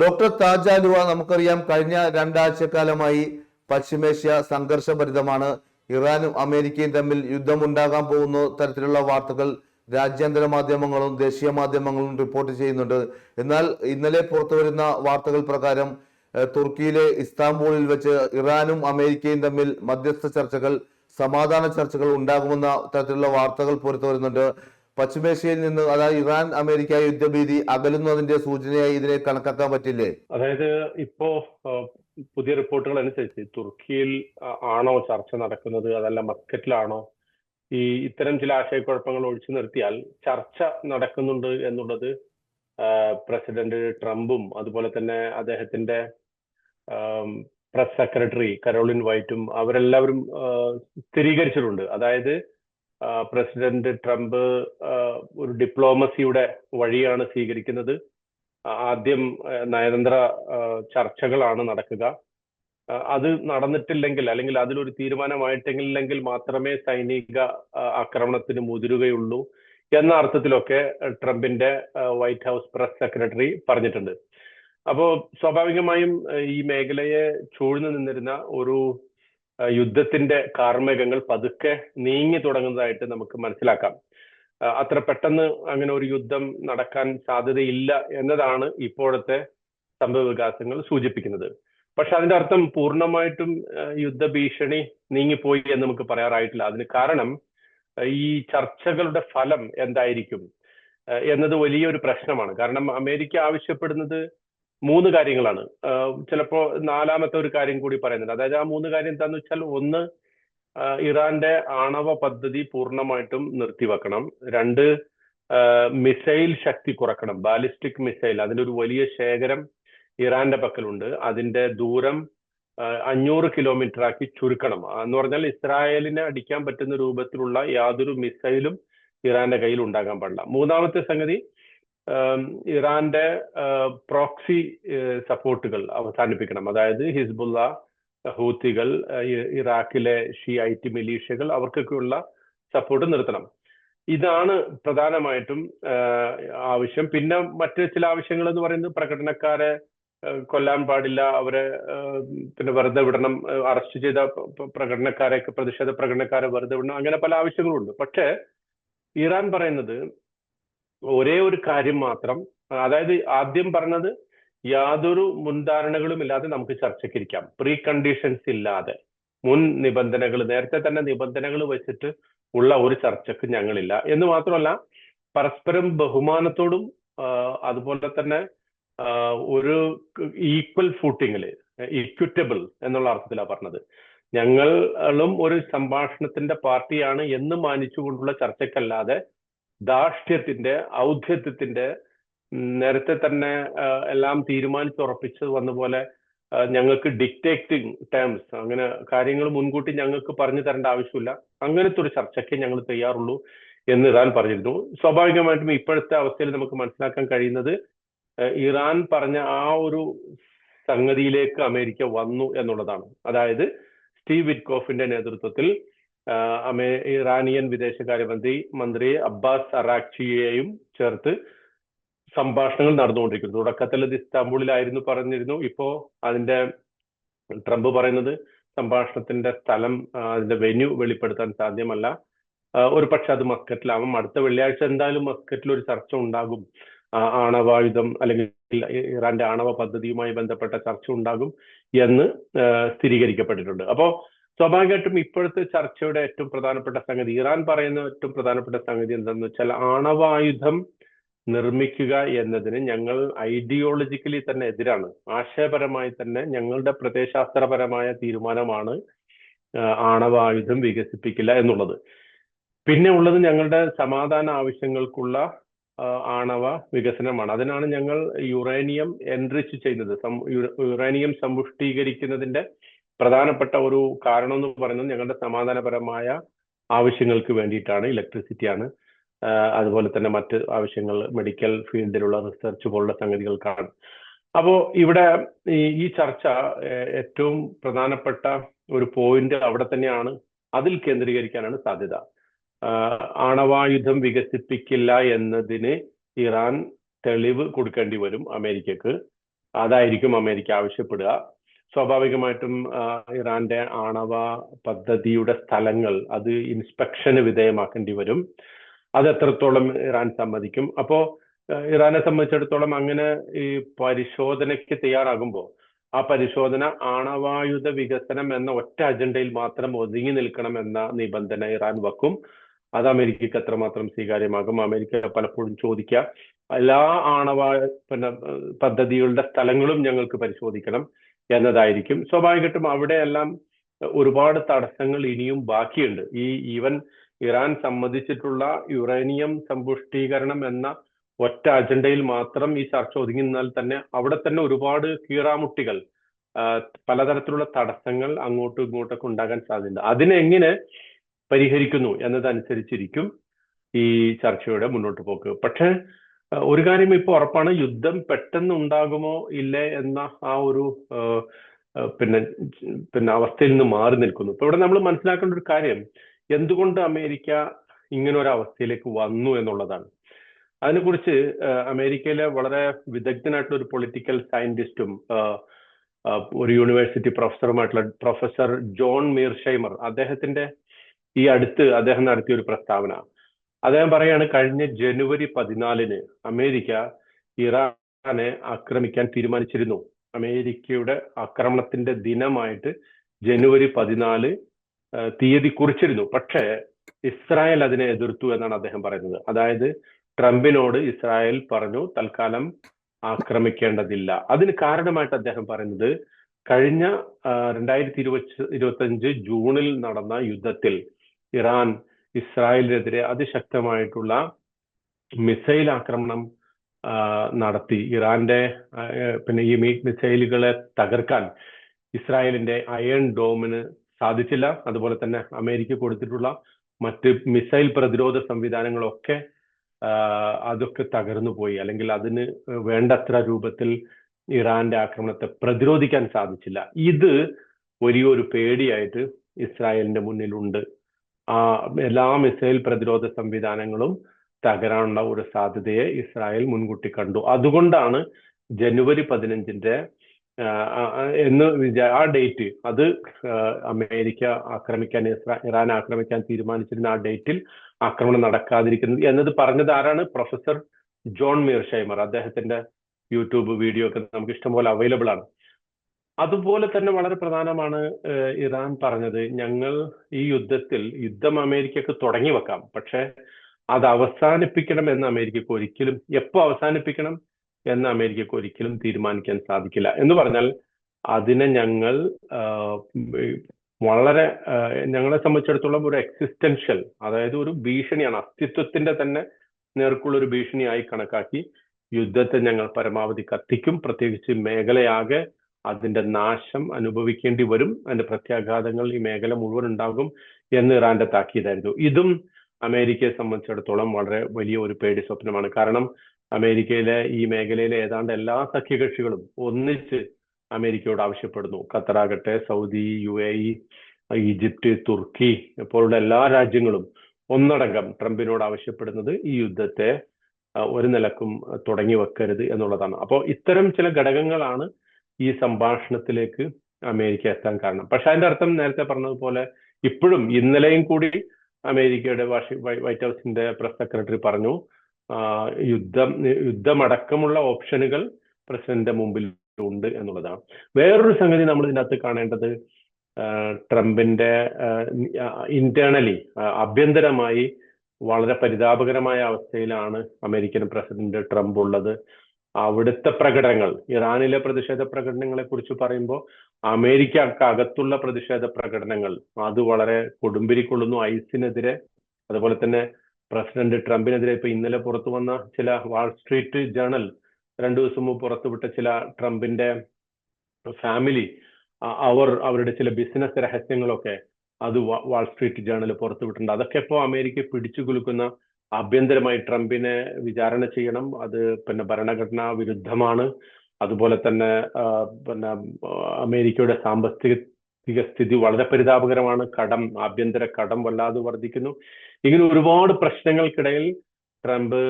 Doctor താജാലുവ നമുക്കറിയാം കഴിഞ്ഞ രണ്ടാഴ്ചക്കാലമായി പശ്ചിമേഷ്യ സംഘർഷഭരിതമാണ്. ഇറാനും അമേരിക്കയും തമ്മിൽ യുദ്ധമുണ്ടാകാൻ പോകുന്ന തരത്തിലുള്ള വാർത്തകൾ രാജ്യാന്തര മാധ്യമങ്ങളും ദേശീയ മാധ്യമങ്ങളും റിപ്പോർട്ട് ചെയ്യുന്നുണ്ട്. എന്നാൽ ഇന്നലെ പുറത്തുവരുന്ന വാർത്തകൾ പ്രകാരം തുർക്കിയിലെ ഇസ്താംബൂളിൽ വെച്ച് ഇറാനും അമേരിക്കയും തമ്മിൽ മധ്യസ്ഥ ചർച്ചകൾ സമാധാന ചർച്ചകൾ ഉണ്ടാകുമെന്ന തരത്തിലുള്ള വാർത്തകൾ പുറത്തു വരുന്നുണ്ട്. പശ്ചിമേഷ്യയിൽ നിന്ന് അതായത് ഇറാൻ അമേരിക്ക യുദ്ധഭീതി അകലുന്നതിന്റെ സൂചനയായി ഇതിനെ കണക്കാക്കാൻ പറ്റില്ലേ? അതായത് ഇപ്പോ പുതിയ റിപ്പോർട്ടുകൾ അനുസരിച്ച് തുർക്കിയിൽ ആണോ ചർച്ച നടക്കുന്നത്? അതല്ല മസ്കറ്റിലാണോ ഈ ഇത്തരം ചില ആശയക്കുഴപ്പങ്ങൾ ഒഴിച്ചു നിർത്തിയാൽ ചർച്ച നടക്കുന്നുണ്ട് എന്നുള്ളത് പ്രസിഡന്റ് ട്രംപും അതുപോലെ തന്നെ അദ്ദേഹത്തിന്റെ പ്രസ് സെക്രട്ടറി കരോളിൻ വൈറ്റും അവരെല്ലാവരും സ്ഥിരീകരിച്ചിട്ടുണ്ട്. അതായത് പ്രസിഡന്റ് ട്രംപ് ഒരു ഡിപ്ലോമസിയുടെ വഴിയാണ് സ്വീകരിക്കുന്നത്. ആദ്യം നയതന്ത്ര ചർച്ചകളാണ് നടക്കുക. അത് നടന്നിട്ടില്ലെങ്കിൽ അല്ലെങ്കിൽ അതിലൊരു തീരുമാനമായിട്ടില്ലെങ്കിൽ മാത്രമേ സൈനിക ആക്രമണത്തിന് മുതിരുകയുള്ളൂ എന്ന അർത്ഥത്തിലൊക്കെ ട്രംപിന്റെ വൈറ്റ് ഹൗസ് പ്രസ് സെക്രട്ടറി പറഞ്ഞിട്ടുണ്ട്. അപ്പോ സ്വാഭാവികമായും ഈ മേഖലയെ ചൂഴ്ന്നു നിന്നിരുന്ന ഒരു യുദ്ധത്തിന്റെ കാർമ്മികങ്ങൾ പതുക്കെ നീങ്ങി തുടങ്ങുന്നതായിട്ട് നമുക്ക് മനസ്സിലാക്കാം. അത്ര പെട്ടെന്ന് അങ്ങനെ ഒരു യുദ്ധം നടക്കാൻ സാധ്യതയില്ല എന്നതാണ് ഇപ്പോഴത്തെ സംഭവ വികാസങ്ങൾ സൂചിപ്പിക്കുന്നത്. പക്ഷെ അതിന്റെ അർത്ഥം പൂർണമായിട്ടും യുദ്ധ യുദ്ധഭീഷണി നീങ്ങിപ്പോയി എന്ന് നമുക്ക് പറയാറായിട്ടില്ല. അതിന് കാരണം ഈ ചർച്ചകളുടെ ഫലം എന്തായിരിക്കും എന്നത് വലിയൊരു പ്രശ്നമാണ്. കാരണം അമേരിക്ക ആവശ്യപ്പെടുന്നത് മൂന്ന് കാര്യങ്ങളാണ്. ചിലപ്പോൾ ചിലപ്പോ നാലാമത്തെ ഒരു കാര്യം കൂടി പറയുന്നുണ്ട്. അതായത് ആ മൂന്ന് കാര്യം എന്താന്ന് വെച്ചാൽ ഒന്ന് ഇറാന്റെ ആണവ പദ്ധതി പൂർണമായിട്ടും നിർത്തിവെക്കണം. രണ്ട് മിസൈൽ ശക്തി കുറക്കണം. ബാലിസ്റ്റിക് മിസൈൽ അതിന്റെ ഒരു വലിയ ശേഖരം ഇറാന്റെ പക്കലുണ്ട്. അതിന്റെ ദൂരം അഞ്ഞൂറ് കിലോമീറ്റർ ആക്കി ചുരുക്കണം എന്ന് പറഞ്ഞാൽ ഇസ്രായേലിനെ അടിക്കാൻ പറ്റുന്ന രൂപത്തിലുള്ള യാതൊരു മിസൈലും ഇറാന്റെ കയ്യിൽ ഉണ്ടാകാൻ പാടില്ല. മൂന്നാമത്തെ സംഗതി ഇറാന്റെ പ്രോക്സി സപ്പോർട്ടുകൾ അവസാനിപ്പിക്കണം. അതായത് ഹിസ്ബുള്ള ഹൂത്തികൾ ഇറാഖിലെ ഷി ഐ ടി മിലീഷ്യകൾ അവർക്കൊക്കെയുള്ള സപ്പോർട്ട് നിർത്തണം. ഇതാണ് പ്രധാനമായിട്ടും ആവശ്യം. പിന്നെ മറ്റു ചില ആവശ്യങ്ങൾ എന്ന് പറയുന്നത് പ്രകടനക്കാരെ കൊല്ലാൻ പാടില്ല അവരെ പിന്നെ വെറുതെ വിടണം അറസ്റ്റ് ചെയ്ത പ്രകടനക്കാരെ പ്രതിഷേധ പ്രകടനക്കാരെ വെറുതെ വിടണം അങ്ങനെ പല ആവശ്യങ്ങളുണ്ട്. പക്ഷേ ഇറാൻ പറയുന്നത് ഒരേ ഒരു കാര്യം മാത്രം അതായത് ആദ്യം പറഞ്ഞത് യാതൊരു മുൻധാരണകളും ഇല്ലാതെ നമുക്ക് ചർച്ചയ്ക്കിരിക്കാം. പ്രീ കണ്ടീഷൻസ് ഇല്ലാതെ മുൻ നിബന്ധനകൾ നേരത്തെ തന്നെ നിബന്ധനകൾ വെച്ചിട്ട് ഉള്ള ഒരു ചർച്ചക്ക് ഞങ്ങളില്ല. എന്ന് മാത്രമല്ല പരസ്പരം ബഹുമാനത്തോടും അതുപോലെ തന്നെ ഒരു ഈക്വൽ ഫൂട്ടിങ്ങിൽ ഇക്വിറ്റബിൾ എന്നുള്ള അർത്ഥത്തിലാണ് പറഞ്ഞത്. ഞങ്ങളും ഒരു സംഭാഷണത്തിന്റെ പാർട്ടിയാണ് എന്ന് മാനിച്ചുകൊണ്ടുള്ള ചർച്ചയ്ക്കല്ലാതെ ധാർഷ്ട്യത്തിന്റെ ഔദ്ധ്യത്തിന്റെ നേരത്തെ തന്നെ എല്ലാം തീരുമാനിച്ചുറപ്പിച്ചത് വന്ന പോലെ ഞങ്ങൾക്ക് ഡിക്റ്റേറ്റിംഗ് ടേംസ് അങ്ങനെ കാര്യങ്ങൾ മുൻകൂട്ടി ഞങ്ങൾക്ക് പറഞ്ഞു തരേണ്ട ആവശ്യമില്ല. അങ്ങനത്തെ ഒരു ചർച്ചയ്ക്ക് ഞങ്ങൾ തയ്യാറുള്ളൂ എന്ന് ഇറാൻ പറഞ്ഞിരുന്നു. സ്വാഭാവികമായിട്ടും ഇപ്പോഴത്തെ അവസ്ഥയിൽ നമുക്ക് മനസ്സിലാക്കാൻ കഴിയുന്നത് ഇറാൻ പറഞ്ഞ ആ ഒരു സംഗതിയിലേക്ക് അമേരിക്ക വന്നു എന്നുള്ളതാണ്. അതായത് സ്റ്റീവ് വിറ്റ്കോഫിന്റെ നേതൃത്വത്തിൽ അമേ ഇറാനിയൻ വിദേശകാര്യമന്ത്രി മന്ത്രി അബ്ബാസ് അറാക്ചിയെയും ചേർത്ത് സംഭാഷണങ്ങൾ നടന്നുകൊണ്ടിരിക്കുന്നു. തുടക്കത്തിൽ ഇത് ഇസ്താംബൂളിലായിരുന്നു പറഞ്ഞിരുന്നു. ഇപ്പോ അതിന്റെ ട്രംപ് പറയുന്നത് സംഭാഷണത്തിന്റെ സ്ഥലം അതിന്റെ വെന്യൂ വെളിപ്പെടുത്താൻ സാധ്യമല്ല. ഒരു പക്ഷെ അത് മസ്കറ്റിലാവും. അടുത്ത വെള്ളിയാഴ്ച എന്തായാലും മസ്കറ്റിൽ ഒരു ചർച്ച ഉണ്ടാകും. ആണവായുധം അല്ലെങ്കിൽ ഇറാന്റെ ആണവ പദ്ധതിയുമായി ബന്ധപ്പെട്ട ചർച്ച ഉണ്ടാകും എന്ന് സ്ഥിരീകരിക്കപ്പെട്ടിട്ടുണ്ട്. അപ്പോ സ്വാഭാവികമായിട്ടും ഇപ്പോഴത്തെ ചർച്ചയുടെ ഏറ്റവും പ്രധാനപ്പെട്ട സംഗതി ഇറാൻ പറയുന്ന ഏറ്റവും പ്രധാനപ്പെട്ട സംഗതി എന്താണെന്ന് വെച്ചാൽ ആണവായുധം നിർമ്മിക്കുക എന്നതിന് ഞങ്ങൾ ഐഡിയോളജിക്കലി തന്നെ എതിരാണ്. ആശയപരമായി തന്നെ ഞങ്ങളുടെ പ്രത്യയശാസ്ത്രപരമായ തീരുമാനമാണ് ആണവായുധം വികസിപ്പിക്കില്ല എന്നുള്ളത്. പിന്നെ ഉള്ളത് ഞങ്ങളുടെ സമാധാന ആവശ്യങ്ങൾക്കുള്ള ആണവ വികസനമാണ്. അതിനാണ് ഞങ്ങൾ യുറേനിയം എൻറിച്ച് ചെയ്യുന്നത്. യുറേനിയം സമ്പുഷ്ടീകരിക്കുന്നതിന്റെ പ്രധാനപ്പെട്ട ഒരു കാരണം എന്ന് പറയുന്നത് ഞങ്ങളുടെ സമാധാനപരമായ ആവശ്യങ്ങൾക്ക് വേണ്ടിയിട്ടാണ് ഇലക്ട്രിസിറ്റിയാണ്. അതുപോലെ തന്നെ മറ്റ് ആവശ്യങ്ങൾ മെഡിക്കൽ ഫീൽഡിലുള്ള റിസർച്ച് പോലുള്ള സംഗതികൾക്കാണ്. അപ്പോ ഇവിടെ ഈ ചർച്ച ഏറ്റവും പ്രധാനപ്പെട്ട ഒരു പോയിന്റ് അവിടെ തന്നെയാണ്. അതിൽ കേന്ദ്രീകരിക്കാനാണ് സാധ്യത. ആണവായുധം വികസിപ്പിക്കില്ല എന്നതിന് ഇറാൻ തെളിവ് കൊടുക്കേണ്ടി വരും അമേരിക്കക്ക്. അതായിരിക്കും അമേരിക്ക ആവശ്യപ്പെടുക. സ്വാഭാവികമായിട്ടും ഇറാന്റെ ആണവ പദ്ധതിയുടെ സ്ഥലങ്ങൾ അത് ഇൻസ്പെക്ഷന് വിധേയമാക്കേണ്ടി വരും. അത് എത്രത്തോളം ഇറാൻ സമ്മതിക്കും? അപ്പോ ഇറാനെ സംബന്ധിച്ചിടത്തോളം അങ്ങനെ ഈ പരിശോധനയ്ക്ക് തയ്യാറാകുമ്പോൾ ആ പരിശോധന ആണവായുധ വികസനം എന്ന ഒറ്റ അജണ്ടയിൽ മാത്രം ഒതുങ്ങി നിൽക്കണം എന്ന നിബന്ധന ഇറാൻ വെക്കും. അത് അമേരിക്കക്ക് എത്രമാത്രം സ്വീകാര്യമാകും? അമേരിക്ക പലപ്പോഴും ചോദിക്കുക. എല്ലാ ആണവ പിന്നെ പദ്ധതികളുടെ സ്ഥലങ്ങളും ഞങ്ങൾക്ക് പരിശോധിക്കണം. എന്നതായിരിക്കും. സ്വാഭാവികമായിട്ടും അവിടെയെല്ലാം ഒരുപാട് തടസ്സങ്ങൾ ഇനിയും ബാക്കിയുണ്ട്. ഈ ഈവൻ ഇറാൻ സമ്മതിച്ചിട്ടുള്ള യുറേനിയം സമ്പുഷ്ടീകരണം എന്ന ഒറ്റ അജണ്ടയിൽ മാത്രം ഈ ചർച്ച ഒതുങ്ങി നിന്നാൽ തന്നെ അവിടെ തന്നെ ഒരുപാട് കീറാമുട്ടികൾ പലതരത്തിലുള്ള തടസ്സങ്ങൾ അങ്ങോട്ടും ഇങ്ങോട്ടൊക്കെ ഉണ്ടാകാൻ സാധ്യതയുണ്ട്. അതിനെങ്ങനെ പരിഹരിക്കുന്നു എന്നതനുസരിച്ചിരിക്കും ഈ ചർച്ചയുടെ മുന്നോട്ട് പോക്ക്. പക്ഷേ ഒരു കാര്യം ഇപ്പോൾ ഉറപ്പാണ്. യുദ്ധം പെട്ടെന്ന് ഉണ്ടാകുമോ ഇല്ലേ എന്ന ആ ഒരു പിന്നെ പിന്നെ അവസ്ഥയിൽ നിന്ന് മാറി നിൽക്കുന്നു. ഇപ്പൊ ഇവിടെ നമ്മൾ മനസ്സിലാക്കേണ്ട ഒരു കാര്യം എന്തുകൊണ്ട് അമേരിക്ക ഇങ്ങനെ ഒരു അവസ്ഥയിലേക്ക് വന്നു എന്നുള്ളതാണ്. അതിനെക്കുറിച്ച് അമേരിക്കയിലെ വളരെ വിദഗ്ധനായിട്ടുള്ള ഒരു പൊളിറ്റിക്കൽ സയന്റിസ്റ്റും ഒരു യൂണിവേഴ്സിറ്റി പ്രൊഫസറുമായിട്ടുള്ള പ്രൊഫസർ ജോൺ മീർഷൈമർ അദ്ദേഹത്തിന്റെ ഈ അടുത്ത് അദ്ദേഹം നടത്തിയ ഒരു പ്രസ്താവന. അദ്ദേഹം പറയാണ് കഴിഞ്ഞ ജനുവരി പതിനാലിന് അമേരിക്ക ഇറാനെ ആക്രമിക്കാൻ തീരുമാനിച്ചിരുന്നു. അമേരിക്കയുടെ ആക്രമണത്തിന്റെ ദിനമായിട്ട് ജനുവരി പതിനാല് തീയതി കുറിച്ചിരുന്നു. പക്ഷേ ഇസ്രായേൽ അതിനെ എതിർത്തു എന്നാണ് അദ്ദേഹം പറയുന്നത്. അതായത് ട്രംപിനോട് ഇസ്രായേൽ പറഞ്ഞു തൽക്കാലം ആക്രമിക്കേണ്ടതില്ല. അതിന് കാരണമായിട്ട് അദ്ദേഹം പറയുന്നത് കഴിഞ്ഞ രണ്ടായിരത്തി ഇരുപത്തി ഇരുപത്തഞ്ച് ജൂണിൽ നടന്ന യുദ്ധത്തിൽ ഇറാൻ ഇസ്രായേലിനെതിരെ അതിശക്തമായിട്ടുള്ള മിസൈൽ ആക്രമണം നടത്തി. ഇറാന്റെ പിന്നെ ഈ മീ മിസൈലുകളെ തകർക്കാൻ ഇസ്രായേലിന്റെ അയൺ ഡോമിന് സാധിച്ചില്ല. അതുപോലെ തന്നെ അമേരിക്ക കൊടുത്തിട്ടുള്ള മറ്റ് മിസൈൽ പ്രതിരോധ സംവിധാനങ്ങളൊക്കെ അതൊക്കെ തകർന്നു പോയി. അല്ലെങ്കിൽ അതിന് വേണ്ടത്ര രൂപത്തിൽ ഇറാന്റെ ആക്രമണത്തെ പ്രതിരോധിക്കാൻ സാധിച്ചില്ല. ഇത് വലിയൊരു പേടിയായിട്ട് ഇസ്രായേലിന്റെ മുന്നിലുണ്ട്. എല്ലാ മിസൈൽ പ്രതിരോധ സംവിധാനങ്ങളും തകരാനുള്ള ഒരു സാധ്യതയെ ഇസ്രായേൽ മുൻകൂട്ടി കണ്ടു. അതുകൊണ്ടാണ് ജനുവരി പതിനഞ്ചിന്റെ എന്ന് ആ ഡേറ്റ് അത് അമേരിക്ക ആക്രമിക്കാൻ ഇറാൻ ആക്രമിക്കാൻ തീരുമാനിച്ചിരുന്ന ആ ഡേറ്റിൽ ആക്രമണം നടക്കാതിരിക്കുന്നത് എന്നത് പറഞ്ഞത് ആരാണ്? Professor John Mearsheimer. അദ്ദേഹത്തിന്റെ യൂട്യൂബ് വീഡിയോ ഒക്കെ നമുക്ക് ഇഷ്ടംപോലെ അവൈലബിൾ ആണ് അതുപോലെ തന്നെ വളരെ പ്രധാനമാണ് ഇറാൻ പറഞ്ഞത് ഞങ്ങൾ ഈ യുദ്ധത്തിൽ യുദ്ധം അമേരിക്കക്ക് തുടങ്ങി വെക്കാം. പക്ഷെ അത് അവസാനിപ്പിക്കണം എന്ന് അമേരിക്കക്ക് ഒരിക്കലും എപ്പോ അവസാനിപ്പിക്കണം എന്ന് അമേരിക്കക്ക് ഒരിക്കലും തീരുമാനിക്കാൻ സാധിക്കില്ല. എന്ന് പറഞ്ഞാൽ അതിനെ ഞങ്ങൾ വളരെ ഞങ്ങളെ സംബന്ധിച്ചിടത്തോളം ഒരു എക്സിസ്റ്റൻഷ്യൽ അതായത് ഒരു ഭീഷണിയാണ് അസ്തിത്വത്തിന്റെ തന്നെ നേർക്കുള്ള ഒരു ഭീഷണിയായി കണക്കാക്കി യുദ്ധത്തെ ഞങ്ങൾ പരമാവധി കത്തിക്കും. പ്രത്യേകിച്ച് മേഖലയാകെ അതിന്റെ നാശം അനുഭവിക്കേണ്ടി വരും. അതിന്റെ പ്രത്യാഘാതങ്ങൾ ഈ മേഖല മുഴുവൻ ഉണ്ടാകും എന്ന് ഇറാന്റെ താക്കീതായിരുന്നു ഇതും അമേരിക്കയെ സംബന്ധിച്ചിടത്തോളം വളരെ വലിയ ഒരു പേടി സ്വപ്നമാണ്. കാരണം അമേരിക്കയിലെ ഈ മേഖലയിലെ ഏതാണ്ട് എല്ലാ സഖ്യകക്ഷികളും ഒന്നിച്ച് അമേരിക്കയോട് ആവശ്യപ്പെടുന്നു. ഖത്തറാകട്ടെ Saudi U A E Egypt Turkey പോലുള്ള എല്ലാ രാജ്യങ്ങളും ഒന്നടങ്കം ട്രംപിനോട് ആവശ്യപ്പെടുന്നത് ഈ യുദ്ധത്തെ ഒരു നിലക്കും തുടങ്ങി വെക്കരുത് എന്നുള്ളതാണ്. അപ്പോൾ ഇത്തരം ചില ഘടകങ്ങളാണ് ഈ സംഭാഷണത്തിലേക്ക് അമേരിക്ക എത്താൻ കാരണം. പക്ഷെ അതിന്റെ അർത്ഥം നേരത്തെ പറഞ്ഞതുപോലെ ഇപ്പോഴും ഇന്നലെയും കൂടി അമേരിക്കയുടെ വൈറ്റ് ഹൗസിന്റെ പ്രസ് സെക്രട്ടറി പറഞ്ഞു യുദ്ധം യുദ്ധമടക്കമുള്ള ഓപ്ഷനുകൾ പ്രസിഡന്റിന്റെ മുമ്പിൽ ഉണ്ട് എന്നുള്ളതാണ്. വേറൊരു സംഗതി നമ്മൾ ഇതിനകത്ത് കാണേണ്ടത് ട്രംപിന്റെ ഇന്റേണലി ആഭ്യന്തരമായി വളരെ പരിതാപകരമായ അവസ്ഥയിലാണ് അമേരിക്കൻ പ്രസിഡന്റ് ട്രംപ് ഉള്ളത്. അവിടുത്തെ പ്രകടനങ്ങൾ ഇറാനിലെ പ്രതിഷേധ പ്രകടനങ്ങളെ കുറിച്ച് പറയുമ്പോൾ അമേരിക്കക്ക് അകത്തുള്ള പ്രതിഷേധ പ്രകടനങ്ങൾ അത് വളരെ കൊടുമ്പിരിക്കൊള്ളുന്നു. ഐസിനെതിരെ അതുപോലെ തന്നെ പ്രസിഡന്റ് ട്രംപിനെതിരെ ഇപ്പൊ ഇന്നലെ പുറത്തു വന്ന ചില വാൾ സ്ട്രീറ്റ് ജേണൽ രണ്ടു ദിവസം മുമ്പ് പുറത്തുവിട്ട ചില ട്രംപിന്റെ ഫാമിലി അവർ അവരുടെ ചില ബിസിനസ് രഹസ്യങ്ങളൊക്കെ അത് വാൾ സ്ട്രീറ്റ് ജേണൽ പുറത്തുവിട്ടിട്ടുണ്ട് അതൊക്കെ ഇപ്പോൾ അമേരിക്ക പിടിച്ചു കുലുക്കുന്ന ആഭ്യന്തരമായി ട്രംപിനെ വിചാരണ ചെയ്യണം. അത് പിന്നെ ഭരണഘടനാ വിരുദ്ധമാണ്. അതുപോലെ തന്നെ പിന്നെ അമേരിക്കയുടെ സാമ്പത്തിക സ്ഥിതി വളരെ പരിതാപകരമാണ്. കടം ആഭ്യന്തര കടം വല്ലാതെ വർദ്ധിക്കുന്നു ഇങ്ങനെ ഒരുപാട് പ്രശ്നങ്ങൾക്കിടയിൽ ട്രംപ്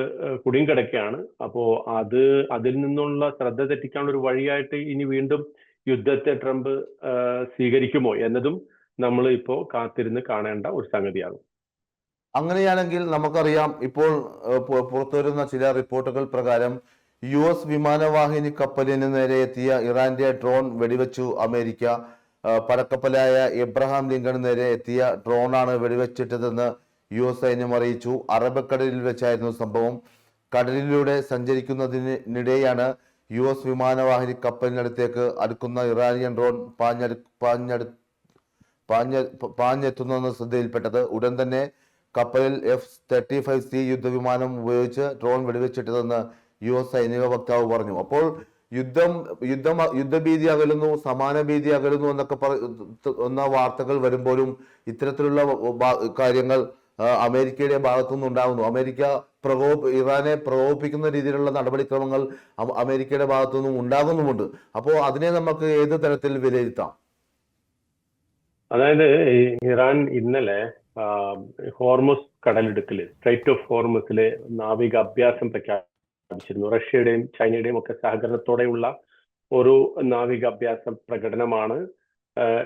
കുടുങ്ങിക്കിടക്കുകയാണ് അപ്പോ അത് അതിൽ നിന്നുള്ള ശ്രദ്ധ തെറ്റിക്കാനുള്ള ഒരു വഴിയായിട്ട് ഇനി വീണ്ടും യുദ്ധത്തെ ട്രംപ് സ്വീകരിക്കുമോ എന്നതും നമ്മൾ ഇപ്പോ കാത്തിരുന്ന് കാണേണ്ട ഒരു സംഗതിയാണ് അങ്ങനെയാണെങ്കിൽ നമുക്കറിയാം ഇപ്പോൾ പുറത്തുവരുന്ന ചില റിപ്പോർട്ടുകൾ പ്രകാരം യു എസ് വിമാനവാഹിനി കപ്പലിന് നേരെ എത്തിയ ഇറാന്റെ ഡ്രോൺ വെടിവെച്ചു അമേരിക്ക. പടക്കപ്പലായ എബ്രഹാം ലിങ്കണ് നേരെ എത്തിയ ഡ്രോണാണ് വെടിവെച്ചിട്ടതെന്ന് യു എസ് സൈന്യം അറിയിച്ചു. അറബിക്കടലിൽ വെച്ചായിരുന്നു സംഭവം. കടലിലൂടെ സഞ്ചരിക്കുന്നതിനിടെയാണ് യു എസ് വിമാനവാഹിനി കപ്പലിനടുത്തേക്ക് അടുക്കുന്ന ഇറാനിയൻ ഡ്രോൺ പാഞ്ഞടു പാഞ്ഞടു പാഞ്ഞ പാഞ്ഞെത്തുന്നതെന്ന് ശ്രദ്ധയിൽപ്പെട്ടത്. ഉടൻ തന്നെ കപ്പലിൽ എഫ് തേർട്ടി ഫൈവ് സി യുദ്ധവിമാനം ഉപയോഗിച്ച് ഡ്രോൺ വെടിവെച്ചിട്ടതെന്ന് യു എസ് സൈനിക വക്താവ് പറഞ്ഞു. അപ്പോൾ യുദ്ധം യുദ്ധം യുദ്ധഭീതി അകലുന്നു സമാന ഭീതി അകലുന്നു എന്നൊക്കെ എന്ന വാർത്തകൾ വരുമ്പോഴും ഇത്തരത്തിലുള്ള കാര്യങ്ങൾ അമേരിക്കയുടെ ഭാഗത്തുനിന്ന് ഉണ്ടാകുന്നു അമേരിക്ക പ്രകോപ ഇറാനെ പ്രകോപിപ്പിക്കുന്ന രീതിയിലുള്ള നടപടിക്രമങ്ങൾ അമേരിക്കയുടെ ഭാഗത്തു നിന്നും ഉണ്ടാകുന്നുമുണ്ട്. അപ്പോൾ അതിനെ നമുക്ക് ഏത് തരത്തിൽ വിലയിരുത്താം? അതായത് ഇറാൻ ഇന്നലെ ഹോർമസ് കടലെടുക്കൽ സ്ട്രൈറ്റ് ഓഫ് ഹോർമസിലെ നാവിക അഭ്യാസം പ്രഖ്യാപിച്ചിരുന്നു. റഷ്യയുടെയും ചൈനയുടെയും ഒക്കെ സഹകരണത്തോടെയുള്ള ഒരു നാവിക അഭ്യാസ പ്രകടനമാണ്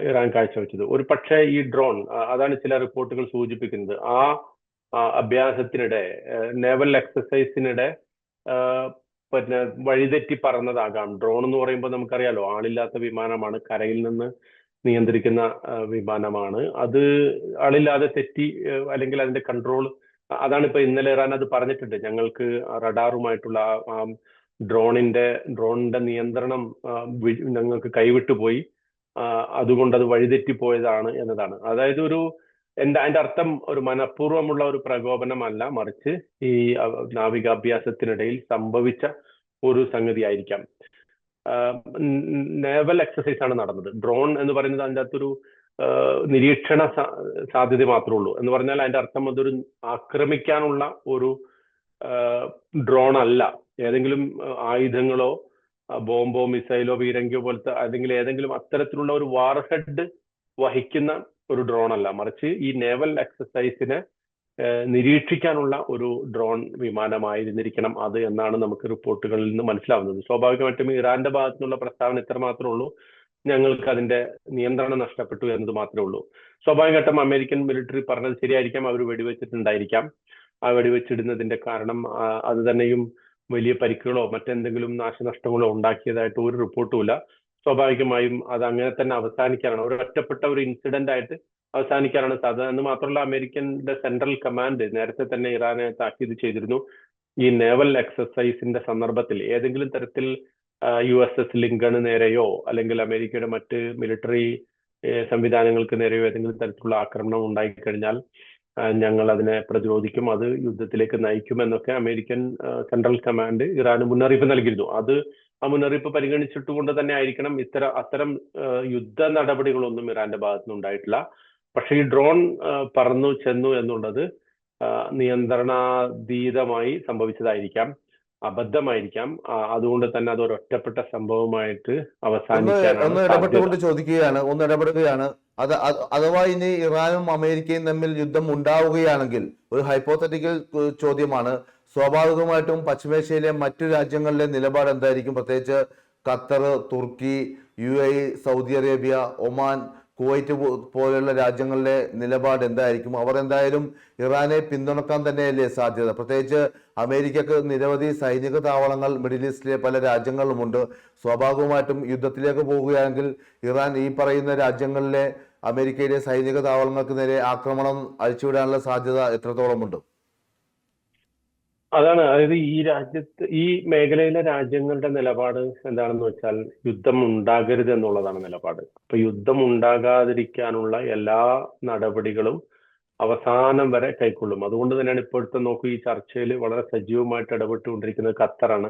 ഇറാൻ കാഴ്ചവെച്ചത്. ഒരു പക്ഷേ ഈ ഡ്രോൺ അതാണ് ചില റിപ്പോർട്ടുകൾ സൂചിപ്പിക്കുന്നത്. ആ, അഭ്യാസത്തിനിടെ നേവൽ എക്സസൈസിനിടെ പിന്നെ വഴിതെറ്റി പറന്നതാകാം. ഡ്രോൺ എന്ന് പറയുമ്പോൾ നമുക്കറിയാലോ ആളില്ലാത്ത വിമാനമാണ് കരയിൽ നിന്ന് നിയന്ത്രിക്കുന്ന വിമാനമാണ്. അത് ആളില്ലാതെ തെറ്റി അല്ലെങ്കിൽ അതിന്റെ കൺട്രോൾ അതാണ് ഇപ്പൊ ഇന്നലെ ഇറാൻ അത് പറഞ്ഞിട്ടുണ്ട്. ഞങ്ങൾക്ക് റഡാറുമായിട്ടുള്ള ഡ്രോണിന്റെ ഡ്രോണിന്റെ നിയന്ത്രണം ഞങ്ങൾക്ക് കൈവിട്ടു പോയി. അതുകൊണ്ട് അത് വഴിതെറ്റിപ്പോയതാണ് എന്നതാണ്. അതായത് ഒരു എന്താ അതിന്റെ അർത്ഥം ഒരു മനഃപൂർവമുള്ള ഒരു പ്രകോപനമല്ല. മറിച്ച് ഈ നാവികാഭ്യാസത്തിനിടയിൽ സംഭവിച്ച ഒരു സംഗതിയായിരിക്കാം. നേവൽ എക്സസൈസ് ആണ് നടന്നത്. ഡ്രോൺ എന്ന് പറയുന്നത് അതിന്റെ അകത്തൊരു നിരീക്ഷണ സാധ്യത മാത്രമേ ഉള്ളൂ. എന്ന് പറഞ്ഞാൽ അതിന്റെ അർത്ഥം അതൊരു ആക്രമിക്കാനുള്ള ഒരു ഡ്രോൺ അല്ല. ഏതെങ്കിലും ആയുധങ്ങളോ ബോംബോ മിസൈലോ വീരങ്കിയോ പോലത്തെ അല്ലെങ്കിൽ ഏതെങ്കിലും അത്തരത്തിലുള്ള ഒരു വാർഹെഡ് വഹിക്കുന്ന ഒരു ഡ്രോൺ അല്ല. മറിച്ച് ഈ നേവൽ എക്സസൈസിനെ നിരീക്ഷിക്കാനുള്ള ഒരു ഡ്രോൺ വിമാനമായിരുന്നിരിക്കണം അത് എന്നാണ് നമുക്ക് റിപ്പോർട്ടുകളിൽ നിന്ന് മനസ്സിലാവുന്നത്. സ്വാഭാവികമായിട്ടും ഇറാന്റെ ഭാഗത്തു നിന്നുള്ള പ്രസ്താവന ഇത്ര മാത്രമേ ഉള്ളൂ. ഞങ്ങൾക്ക് അതിന്റെ നിയന്ത്രണം നഷ്ടപ്പെട്ടു എന്നത് മാത്രമേ ഉള്ളൂ. സ്വാഭാവികമായിട്ടും അമേരിക്കൻ മിലിറ്ററി പറഞ്ഞത് ശരിയായിരിക്കാം. അവർ വെടിവെച്ചിട്ടുണ്ടായിരിക്കാം. ആ വെടിവെച്ചിടുന്നതിന്റെ കാരണം അത് തന്നെയും വലിയ പരിക്കുകളോ മറ്റെന്തെങ്കിലും നാശനഷ്ടങ്ങളോ ഉണ്ടാക്കിയതായിട്ട് ഒരു റിപ്പോർട്ടും ഇല്ല സ്വാഭാവികമായും അത് അങ്ങനെ തന്നെ അവസാനിക്കാനാണ്. ഒരു ഒറ്റപ്പെട്ട ഒരു ഇൻസിഡന്റ് ആയിട്ട് അവസാനിക്കാനാണ് സാധ്യത. എന്ന് മാത്രമല്ല അമേരിക്കന്റെ സെൻട്രൽ കമാൻഡ് നേരത്തെ തന്നെ ഇറാനെ താക്കീത് ചെയ്തിരുന്നു. ഈ നേവൽ എക്സസൈസിന്റെ സന്ദർഭത്തിൽ ഏതെങ്കിലും തരത്തിൽ യു എസ് എസ് ലിങ്കണ് നേരെയോ അല്ലെങ്കിൽ അമേരിക്കയുടെ മറ്റ് മിലിറ്ററി സംവിധാനങ്ങൾക്ക് നേരെയോ ഏതെങ്കിലും തരത്തിലുള്ള ആക്രമണം ഉണ്ടായിക്കഴിഞ്ഞാൽ ഞങ്ങൾ അതിനെ പ്രതിരോധിക്കും അത് യുദ്ധത്തിലേക്ക് നയിക്കും എന്നൊക്കെ അമേരിക്കൻ സെൻട്രൽ കമാൻഡ് ഇറാന് മുന്നറിയിപ്പ് നൽകിയിരുന്നു. അത് ആ മുന്നറിയിപ്പ് പരിഗണിച്ചിട്ടുകൊണ്ട് തന്നെ ആയിരിക്കണം ഇത്തരം അത്തരം യുദ്ധ നടപടികളൊന്നും ഇറാന്റെ ഭാഗത്തുനിന്ന് ഉണ്ടായിട്ടില്ല പക്ഷേ ഈ ഡ്രോൺ പറന്നു ചെന്നു എന്നുള്ളത് നിയന്ത്രണാതീതമായി സംഭവിച്ചതായിരിക്കാം അബദ്ധമായിരിക്കാം. അതുകൊണ്ട് തന്നെ അത് ഒരൊറ്റപ്പെട്ട സംഭവമായിട്ട് അവസാനിക്കാൻ ഇടപെട്ടുകൊണ്ട് ചോദിക്കുകയാണ് ഒന്ന് ഇടപെടുകയാണ്. അത് അഥവാ ഇനി ഇറാനും അമേരിക്കയും തമ്മിൽ യുദ്ധം ഉണ്ടാവുകയാണെങ്കിൽ ഒരു ഹൈപ്പോത്തറ്റിക്കൽ ചോദ്യമാണ്. സ്വാഭാവികമായിട്ടും പശ്ചിമേഷ്യയിലെ മറ്റു രാജ്യങ്ങളിലെ നിലപാട് എന്തായിരിക്കും? പ്രത്യേകിച്ച് Qatar Turkey U A Saudi Arabia Oman Kuwait പോലെയുള്ള രാജ്യങ്ങളിലെ നിലപാട് എന്തായിരിക്കും? അവർ എന്തായാലും ഇറാനെ പിന്തുണക്കാൻ തന്നെയല്ലേ സാധ്യത. പ്രത്യേകിച്ച് അമേരിക്കക്ക് നിരവധി സൈനിക താവളങ്ങൾ മിഡിൽ ഈസ്റ്റിലെ പല രാജ്യങ്ങളിലുമുണ്ട്. സ്വാഭാവികമായിട്ടും യുദ്ധത്തിലേക്ക് പോവുകയാണെങ്കിൽ ഇറാൻ ഈ പറയുന്ന രാജ്യങ്ങളിലെ അമേരിക്കയിലെ സൈനിക താവളങ്ങൾക്ക് നേരെ ആക്രമണം അഴിച്ചുവിടാനുള്ള സാധ്യത എത്രത്തോളമുണ്ട്? അതാണ് അതായത് ഈ രാജ്യത്ത് ഈ മേഖലയിലെ രാജ്യങ്ങളുടെ നിലപാട് എന്താണെന്ന് വെച്ചാൽ യുദ്ധം ഉണ്ടാകരുത് എന്നുള്ളതാണ് നിലപാട്. അപ്പൊ യുദ്ധം ഉണ്ടാകാതിരിക്കാനുള്ള എല്ലാ നടപടികളും അവസാനം വരെ കൈക്കൊള്ളും. അതുകൊണ്ട് തന്നെയാണ് ഇപ്പോഴത്തെ നോക്കൂ ഈ ചർച്ചയിൽ വളരെ സജീവമായിട്ട് ഇടപെട്ടുകൊണ്ടിരിക്കുന്നത് ഖത്തറാണ്.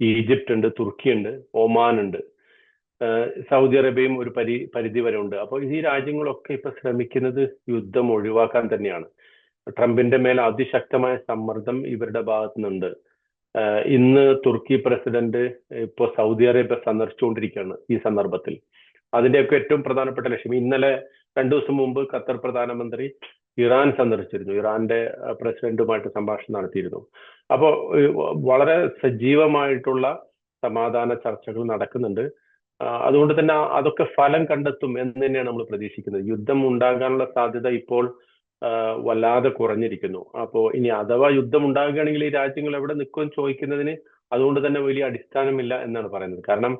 ഈജിപ്റ്റ് ഉണ്ട് തുർക്കി ഉണ്ട് ഒമാൻ ഉണ്ട് സൗദി അറേബ്യയും ഒരു പരി പരിധി വരെ ഉണ്ട്. അപ്പോൾ ഈ രാജ്യങ്ങളൊക്കെ ഇപ്പൊ ശ്രമിക്കുന്നത് യുദ്ധം ഒഴിവാക്കാൻ തന്നെയാണ്. ട്രംപിന്റെ മേൽ അതിശക്തമായ സമ്മർദ്ദം ഇവരുടെ ഭാഗത്തു നിന്നുണ്ട് ഇന്ന് തുർക്കി പ്രസിഡന്റ് ഇപ്പോൾ സൗദി അറേബ്യ സന്ദർശിച്ചുകൊണ്ടിരിക്കുകയാണ് ഈ സന്ദർഭത്തിൽ. അതിന്റെയൊക്കെ ഏറ്റവും പ്രധാനപ്പെട്ട ലക്ഷ്യം ഇന്നലെ രണ്ടു ദിവസം മുമ്പ് ഖത്തർ പ്രധാനമന്ത്രി ഇറാൻ സന്ദർശിച്ചിരുന്നു. ഇറാന്റെ പ്രസിഡന്റുമായിട്ട് സംഭാഷണം നടത്തിയിരുന്നു. അപ്പോൾ വളരെ സജീവമായിട്ടുള്ള സമാധാന ചർച്ചകൾ നടക്കുന്നുണ്ട്. അതുകൊണ്ട് തന്നെ അതൊക്കെ ഫലം കണ്ടെത്തും എന്ന് തന്നെയാണ് നമ്മൾ പ്രതീക്ഷിക്കുന്നത്. യുദ്ധം ഉണ്ടാകാനുള്ള സാധ്യത ഇപ്പോൾ വല്ലാതെ കുറഞ്ഞിരിക്കുന്നു. അപ്പോ ഇനി അഥവാ യുദ്ധം ഉണ്ടാകുകയാണെങ്കിൽ ഈ രാജ്യങ്ങൾ എവിടെ നിൽക്കും ചോദിക്കുന്നതിന് അതുകൊണ്ട് തന്നെ വലിയ അടിസ്ഥാനമില്ല എന്നാണ് പറയുന്നത്. കാരണം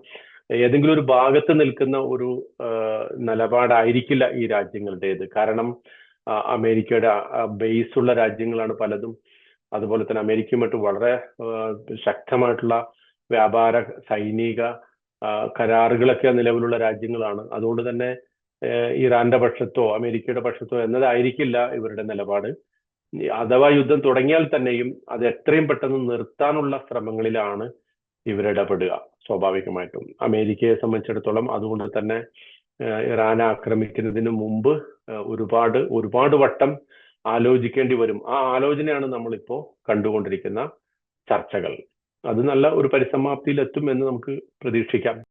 ഏതെങ്കിലും ഒരു ഭാഗത്ത് നിൽക്കുന്ന ഒരു നിലപാടായിരിക്കില്ല ഈ രാജ്യങ്ങളുടേത്. കാരണം അമേരിക്കയുടെ ബേസ് ഉള്ള രാജ്യങ്ങളാണ് പലതും. അതുപോലെ തന്നെ അമേരിക്കയുമായിട്ട് വളരെ ശക്തമായിട്ടുള്ള വ്യാപാര സൈനിക കരാറുകളൊക്കെ നിലവിലുള്ള രാജ്യങ്ങളാണ്. അതുകൊണ്ട് തന്നെ ഇറാന്റെ പക്ഷത്തോ അമേരിക്കയുടെ പക്ഷത്തോ എന്നതായിരിക്കില്ല ഇവരുടെ നിലപാട്. അഥവാ യുദ്ധം തുടങ്ങിയാൽ തന്നെയും അത് എത്രയും പെട്ടെന്ന് നിർത്താനുള്ള ശ്രമങ്ങളിലാണ് ഇവരിടപെടുക സ്വാഭാവികമായിട്ടും. അമേരിക്കയെ സംബന്ധിച്ചിടത്തോളം അതുകൊണ്ട് തന്നെ ഇറാൻ ആക്രമിക്കുന്നതിന് മുമ്പ് ഒരുപാട് ഒരുപാട് വട്ടം ആലോചിക്കേണ്ടി വരും. ആ ആലോചനയാണ് നമ്മളിപ്പോ കണ്ടുകൊണ്ടിരിക്കുന്ന ചർച്ചകൾ. അത് നല്ല ഒരു പരിസമാപ്തിയിലെത്തും എന്ന് നമുക്ക് പ്രതീക്ഷിക്കാം.